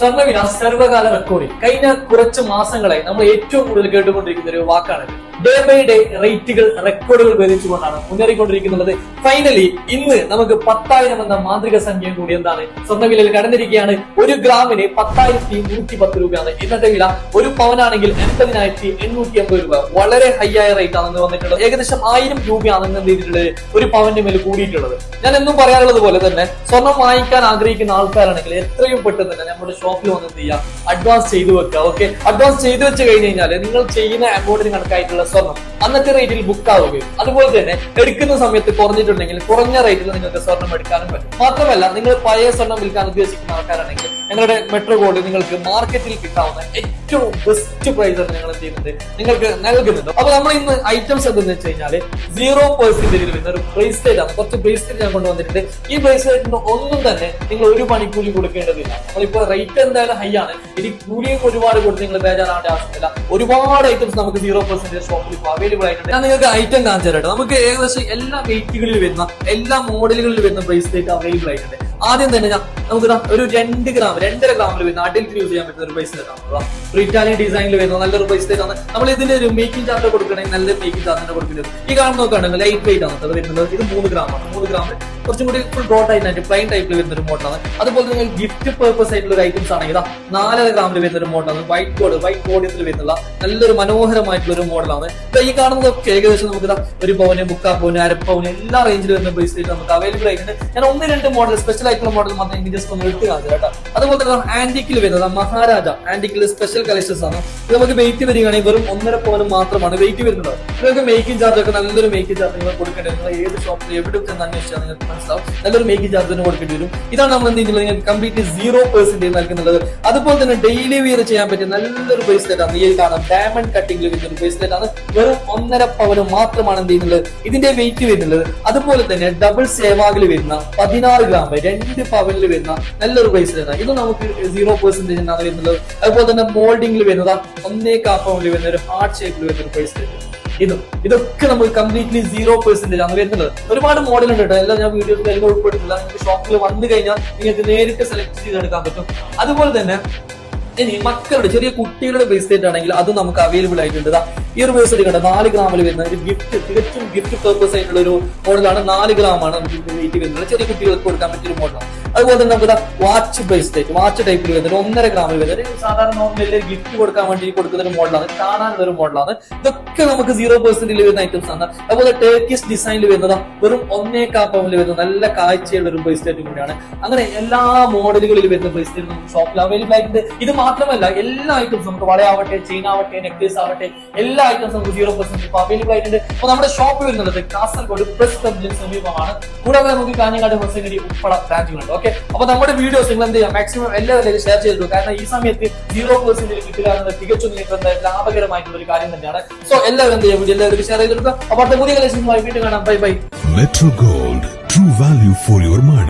സ്വർണവില സർവകാല റെക്കോർഡിൽ കഴിഞ്ഞ കുറച്ച് മാസങ്ങളായി നമ്മൾ ഏറ്റവും കൂടുതൽ കേട്ടുകൊണ്ടിരിക്കുന്ന ഒരു വാക്കാണ് ഡേ ബൈ ഡേ റേറ്റുകൾ റെക്കോർഡുകൾ ഭേദിച്ചുകൊണ്ടാണ് മുന്നേറിക്കൊണ്ടിരിക്കുന്നത്. ഫൈനലി ഇന്ന് നമുക്ക് പത്തായിരം എന്ന മാന്ത്രിക സംഖ്യ കൂടി എന്താണ്? സ്വർണവിലയിൽ കടന്നിരിക്കുകയാണ്. ഒരു ഗ്രാമിന് പത്തായിരത്തി നൂറ്റി പത്ത് രൂപയാണ്. ഇന്നത്തെ വില ഒരു പവനാണെങ്കിൽ എൺപതിനായിരത്തി എണ്ണൂറ്റി അമ്പത് രൂപ. വളരെ ഹൈ ആയ റേറ്റ് ആണെന്ന് വന്നിട്ടുള്ളത്. ഏകദേശം ആയിരം രൂപയാണ് ഇന്ന് രീതിയിലുള്ള ഒരു പവന്റെ മേൽ കൂടിയിട്ടുള്ളത്. ഞാൻ എന്നും പറയാറുള്ളത് പോലെ തന്നെ സ്വർണം വാങ്ങിക്കാൻ ആഗ്രഹിക്കുന്ന ആൾക്കാരാണെങ്കിൽ എത്രയും പെട്ടെന്ന് തന്നെ നമ്മുടെ ഷോപ്പിൽ വന്ന് എന്ത് ചെയ്യുക അഡ്വാൻസ് ചെയ്തു വെക്കുക ഓക്കെ അഡ്വാൻസ് ചെയ്തു വെച്ച് കഴിഞ്ഞ് കഴിഞ്ഞാൽ നിങ്ങൾ ചെയ്യുന്ന അമൗണ്ടിന് കണക്കായിട്ടുള്ള സ്വർണം അന്നത്തെ റേറ്റിൽ ബുക്ക് ആവുകയും അതുപോലെ തന്നെ എടുക്കുന്ന സമയത്ത് കുറഞ്ഞിട്ടുണ്ടെങ്കിൽ കുറഞ്ഞ റേറ്റിൽ നിങ്ങൾക്ക് സ്വർണം എടുക്കാനും പറ്റും. മാത്രമല്ല നിങ്ങൾ പഴയ സ്വർണം വിൽക്കാൻ ഉദ്ദേശിക്കുന്ന ആൾക്കാരാണെങ്കിൽ ഞങ്ങളുടെ മെട്രോ ഗോൾഡ് നിങ്ങൾക്ക് മാർക്കറ്റിൽ കിട്ടാവുന്ന ഏറ്റവും ബെസ്റ്റ് പ്രൈസാണ് ഞങ്ങൾ എന്ത് ചെയ്യുന്നത്? നിങ്ങൾക്ക് നൽകുന്നുണ്ട്. അപ്പൊ നമ്മൾ ഇന്ന് ഐറ്റംസ് എന്തെന്ന് വെച്ച് കഴിഞ്ഞാൽ സീറോ പെർസെന്റേജിൽ വരുന്ന ഒരു ബ്രേസ്ലെറ്റ് ആണ്. കുറച്ച് ബ്രേസ്ലെറ്റ് ഞാൻ കൊണ്ടുവന്നിട്ടുണ്ട്. ഈ ബ്രേസ്ലെറ്റിന് ഒന്നും തന്നെ നിങ്ങൾ ഒരു പണിക്കൂലി കൊടുക്കേണ്ടതില്ല. നമ്മളിപ്പോ റേറ്റ് എന്തായാലും ഹൈ ആണ്. ഇനി കൂലിയും ഒരുപാട് കൊടുത്ത് നിങ്ങൾ ബേജാറാവേണ്ട ആവശ്യമില്ല. ഒരുപാട് ഐറ്റംസ് നമുക്ക് സീറോ പെർസെന്റേജ് ഷോപ്പിൽ ഇപ്പോൾ അവൈലബിൾ ആയിട്ടുണ്ട്. ഞാൻ നിങ്ങൾക്ക് ഐറ്റം കാണിച്ചു തരട്ടെ നമുക്ക് ഏകദേശം എല്ലാ വെയിറ്റുകളിൽ വരുന്ന എല്ലാ മോഡലുകളിൽ വരുന്ന ബ്രേസ്ലെറ്റ് അവൈലബിൾ ആയിട്ടുണ്ട്. ആദ്യം തന്നെ നമുക്ക് ഒരു രണ്ട് ഗ്രാം രണ്ടര ഗ്രാമിൽ വരുന്ന അഡൽറ്റ് യൂസ് ചെയ്യാൻ പറ്റുന്ന ഒരു പൈസ ഒരു ഇറ്റാലിയൻ ഡിസൈനിൽ വരുന്ന നല്ലൊരു പൈസ ആണ് നമ്മൾ ഇതിന്റെ ഒരു മേക്കിംഗ് ചാർട്ട് കൊടുക്കണമെങ്കിൽ നല്ല മേക്കിംഗ് ചാർട്ട് കൊടുക്കുന്നത് ഈ കാണുന്ന നോക്കുകയാണെങ്കിൽ ലൈറ്റ് വെയിറ്റ് ആണ്. വരുന്നത്. ഇത് മൂന്ന് ഗ്രാം ആണ്. മൂന്ന് ഗ്രാമിൽ കുറച്ചും കൂടി ഫുൾ ബ്രോഡ് ആയിട്ട് പ്ലെയിൻ ടൈപ്പിൽ വരുന്ന ഒരു മോഡലാണ് അതുപോലെ തന്നെ ഗിഫ്റ്റ് പേർപ്പസ് ആയിട്ടുള്ള ഒരു ഐറ്റംസ് ആണെങ്കിൽ നാലര ഗ്രാമിൽ വരുന്ന ഒരു മോഡലാണ് വൈറ്റ് ബോർഡ് വൈറ്റ് ബോർഡിൽ വരുന്നുള്ള നല്ലൊരു മനോഹരമായിട്ടുള്ള ഒരു മോഡലാണ് ഈ കാണുന്നതൊക്കെ ഏകദേശം നമുക്ക് ഒരു പവന് മുക്കാ പവന് അര എല്ലാ റേഞ്ചിലും വരുന്ന ബ്രേസ്ലെറ്റ് നമുക്ക് അവൈലബിൾ ആയിട്ടുണ്ട്. ഞാൻ ഒന്ന് രണ്ട് മോഡൽ സ്പെഷ്യൽ ആയിട്ടുള്ള മോഡൽ മാത്രം എനിക്ക് ജസ്റ്റ് ഒന്ന് എടുത്ത് കാണിച്ചു കേട്ടോ. അതുപോലെ തന്നെ ആന്റിക്കിൽ വരുന്നത് മഹാരാജ. ആന്റിക്കിൽ സ്പെഷ്യൽ കളക്ഷൻസ് ആണ്. ഇത് നമുക്ക് വെയിറ്റ് വരികയാണെങ്കിൽ വെറും ഒന്നര പവന് മാത്രമാണ് വെയിറ്റ് വരുന്നത്. നിങ്ങൾക്ക് മേക്കിംഗ് ചാർജ് ഒക്കെ നല്ലൊരു മേക്കിംഗ് ചാർജ് നിങ്ങൾ കൊടുക്കേണ്ടത് ഏത് ഷോപ്പിൽ എവിടെ ഒക്കെ അന്വേഷിച്ചാൽ നിങ്ങൾക്ക് മനസ്സിലാവും. നല്ലൊരു മേക്കിംഗ് ചാർജ് തന്നെ കൊടുക്കേണ്ടി വരും. ഇതാണ് നമ്മൾ എന്ത് ചെയ്യുന്നത്? നിങ്ങൾക്ക് കംപ്ലീറ്റ്ലി സീറോ പെർസെന്റേജ് നൽകുന്നത്. അതുപോലെ തന്നെ ഡെയിലി വിയർ ചെയ്യാൻ പറ്റിയ നല്ലൊരു ബ്രേസ്ലെറ്റ് ആണ്. ഈ കാണാം. ഡയമണ്ട് കട്ടിംഗിൽ വരുന്ന ഒരു ബ്രേസ്ലെറ്റ് ആണ്. വെറും ഒന്നര പവന് മാത്രമാണ് എന്ത് ചെയ്യുന്നത്? ഇതിന്റെ വെയിറ്റ് വരുന്നത്. അതുപോലെ തന്നെ ഡബിൾ സേവാഗിൽ വരുന്ന പതിനാറ് ഗ്രാം രണ്ട് പവനിൽ വരുന്ന നല്ലൊരു ബ്രേസ്ലെറ്റ് ആണ്. ഇത് നമുക്ക് സീറോ പെർസെന്റേജ് ആണ് വരുന്നത്. അതുപോലെ തന്നെ മോൾഡിംഗിൽ വരുന്നത് ഒന്നേ കാപ്പവനിൽ പവനിൽ വരുന്ന ഒരു ഹാർട്ട് ഷേപ്പിൽ വരുന്ന ഒരു ബ്രേസ്ലെറ്റ് ഇതും. ഇതൊക്കെ നമ്മൾ കംപ്ലീറ്റ്ലി സീറോ പെർസെന്റേജ് ആണ് വരുന്നത്. ഒരുപാട് മോഡൽ ഉണ്ട് കേട്ടോ. എല്ലാം ഞാൻ വീഡിയോ എല്ലാം ഉൾപ്പെടുത്തില്ല. നിങ്ങൾക്ക് ഷോപ്പിൽ വന്നു കഴിഞ്ഞാൽ നിങ്ങൾക്ക് നേരിട്ട് സെലക്ട് ചെയ്തെടുക്കാൻ പറ്റും. അതുപോലെ തന്നെ ഇനി മക്കളുടെ ചെറിയ കുട്ടികളുടെ ബ്രേസ്ലെറ്റ് ആണെങ്കിൽ അത് നമുക്ക് അവൈലബിൾ ആയിട്ടുണ്ട്. ഈ ഒരു വേഴ്സറി കണ്ട നാല് ഗ്രാമിൽ വരുന്ന ഒരു ഗിഫ്റ്റ് തികച്ചും ഗിഫ്റ്റ് പർപ്പസ് ആയിട്ടുള്ള ഒരു മോഡലാണ് നാല് ഗ്രാമാണ് നമുക്ക് വെയിറ്റ് വരുന്നത്. ചെറിയ കുട്ടികൾക്ക് കൊടുക്കാൻ പറ്റിയ മോഡലാണ് അതുപോലെ തന്നെ നമുക്ക് വാച്ച് ബേസ് ടൈപ്പ് വാച്ച് ടൈപ്പിൽ വരുന്നത് ഒന്നര ഗ്രാമിൽ ഒരു സാധാരണ നോർമൽ ഗിഫ്റ്റ് കൊടുക്കാൻ വേണ്ടി കൊടുക്കുന്ന ഒരു മോഡലാണ് കാണാനുള്ള ഒരു മോഡലാണ് ഇതൊക്കെ നമുക്ക് സീറോ പെർസെന്റിൽ വരുന്ന ഐറ്റംസ് ആണ്. അതുപോലെ ടേക്കിസ് ഡിസൈനിൽ വരുന്നത് വെറും ഒന്നേ കാപ്പമിൽ വരുന്ന നല്ല കാഴ്ചയുള്ള ഒരു ബേസ് ബ്രേസ്ലെറ്റ് കൂടിയാണ്. അങ്ങനെ എല്ലാ മോഡലുകളിൽ വരുന്ന ബ്രേസ്ലെറ്റ് നമുക്ക് ഷോപ്പിൽ അവൈലബിൾ ആയിട്ടുണ്ട്. ഇത് മാത്രമല്ല എല്ലാ ഐറ്റംസ് നമുക്ക് വളയാവട്ടെ ചെയിൻ ആവട്ടെ നെക്ലേസ് ആവട്ടെ എല്ലാ ഐറ്റംസ് നമുക്ക് സീറോ പെർസെന്റ് ഇപ്പൊ അവൈലബിൾ ആയിട്ടുണ്ട്. അപ്പൊ നമ്മുടെ ഷോപ്പ് വരുന്നത് കാസർഗോഡ് പ്രസ് ക്ലബിന് സമീപമാണ്. കൂടാതെ നമുക്ക് കാഞ്ഞങ്ങാട് ഹൊസൈനടി ഉൾപ്പെടെ ബ്രാഞ്ചുകളുണ്ട് ഓക്കെ അപ്പൊ നമ്മുടെ വീഡിയോസ് നിങ്ങൾ എന്ത് ചെയ്യാം? മാക്സിമം എല്ലാവരും ഷെയർ ചെയ്തിട്ടു കാരണം ഈ സമയത്ത് സീറോ പെർസെന്റിൽ കിട്ടുക എന്നത് തികച്ചും ലാഭകരമായിട്ടുള്ള ഒരു കാര്യം തന്നെയാണ്. സോ എല്ലാവരും എന്ത് ചെയ്യാം? വീഡിയോ എല്ലാവരും ഷെയർ ചെയ്തെടുക്കുക അപ്പൊ അടുത്ത പുതിയ കളക്ഷനുമായി വീണ്ടും കാണാം. Bye bye metro gold true value for your money.